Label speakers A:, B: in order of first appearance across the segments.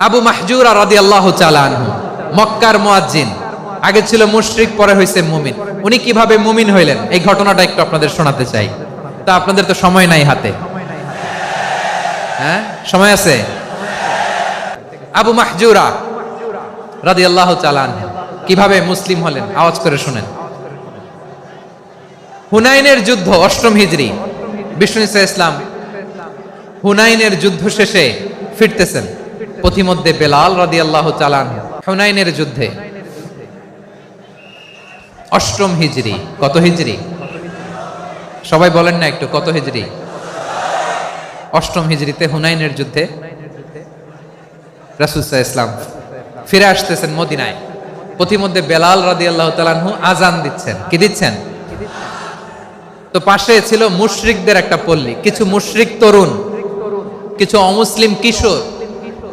A: আবু মাহজুরা রাদি আল্লাহ মক্কার মুয়াজ্জিন। আগে ছিল মুশরিক, পরে হয়েছে মুমিন। উনি কীভাবে মুমিন হইলেন? এই ঘটনাটা একটু আপনাদের শোনাতে চাই। তা আপনাদের তো সময় নাই হাতে। হ্যাঁ? সময় আছে? আবু মাহজুরা রাদি আল্লাহ চালান কীভাবে মুসলিম হলেন? আওয়াজ করে শুনেন। হুনাইনের যুদ্ধ, অষ্টম হিজরি। বিষ্ণু ইসলাম, হুনাইনের যুদ্ধ শেষে ফিরতেছেন। পথিমধ্যে বেলাল রাদি আল্লাহ চালান হুনাইনের যুদ্ধে। অষ্টম হিজরি, কত হিজরি? সবাই বলেন না একটু, কত হিজরি? অষ্টম হিজরিতে হুনাইনের যুদ্ধে রাসুসা ইসলাম ফিরে আসতেছেন মদিনায়। পথিমধ্যে বেলাল রাদি আল্লাহ তালানহু আজান দিচ্ছেন। কি দিচ্ছেন? তো পাশে ছিল মুশরিকদের একটা পল্লী, কিছু মুশরিক তরুণ, কিছু অমুসলিম কিশোর।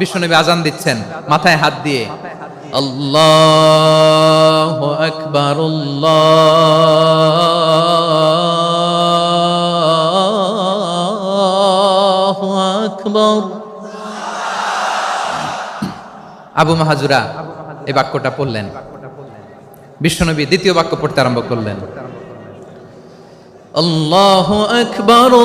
A: বিশ্বনবী আজান দিচ্ছেন মাথায় হাত দিয়ে। আল্লাহ আকবার আল্লাহ আকবার। আবু মাহাজুরা এই বাক্যটা পড়লেন। বিশ্বনবী দ্বিতীয় বাক্য পড়তে আরম্ভ করলেন। আল্লাহ আকবর আকবর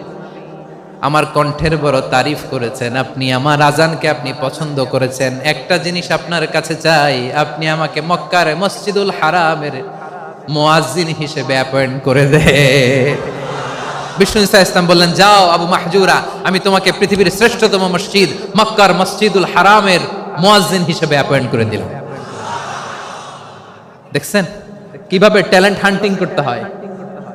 A: আমার কণ্ঠের বড় তারিফ করেছেন। আপনি আমার আজানকে আপনি পছন্দ করেছেন। একটা জিনিস আপনার কাছে চাই, আপনি আমাকে মক্কার মসজিদুল হারামের মোয়াজ্জিন হিসেবে অ্যাপয়েন্ট করে দে। বিষ্ণু ইসা ইসলাম বললেন, যাও আবু মাহজুরা, আমি তোমাকে পৃথিবীর শ্রেষ্ঠতম মসজিদ, মক্কার মসজিদুল হারামের মোয়াজ্জিন হিসেবে অ্যাপয়েন্ট করে দিলাম। দেখছেন? কীভাবে ট্যালেন্ট হান্টিং করতে হয়?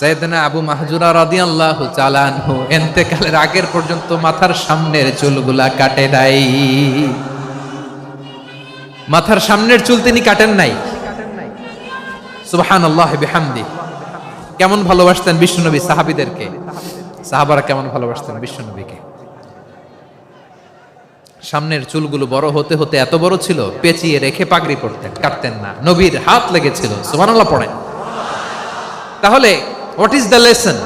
A: সৈয়দনা আবু মাহজুরা রাদিয়াল্লাহু তাআলা আনহু ইন্তেকালের আগের পর্যন্ত মাথার সামনের চুলগুলা কাটে নাই। মাথার সামনের চুল তিনি কাটেন নাই। সুবহানাল্লাহ বিহামদি। কেমন ভালোবাসতেন বিশ্বনবী সাহাবীদেরকে? সাহাবারা কেমন ভালোবাসতেন বিশ্বনবীকে? সামনের চুলগুলো বড় হতে হতে এত বড় ছিল, পেঁচিয়ে রেখে পাগড়ি পড়তেন কাটতেন না। নবীর হাত লেগেছিল। সুবহানাল্লাহ পড়েন। তাহলে what is the lesson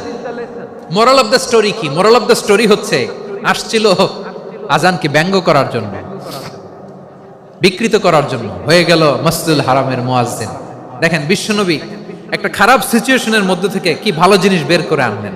A: moral of the story কি? মোরাল অফ দ্য স্টোরি হচ্ছে, আসছিল আজানকে ব্যঙ্গ করার জন্য, বিকৃত করার জন্য। হয়ে গেল মসজিদুল হারামের মোয়াজদিন দেখেন বিশ্বনবী একটা খারাপ সিচুয়েশনের মধ্যে থেকে কি ভালো জিনিস বের করে আনলেন।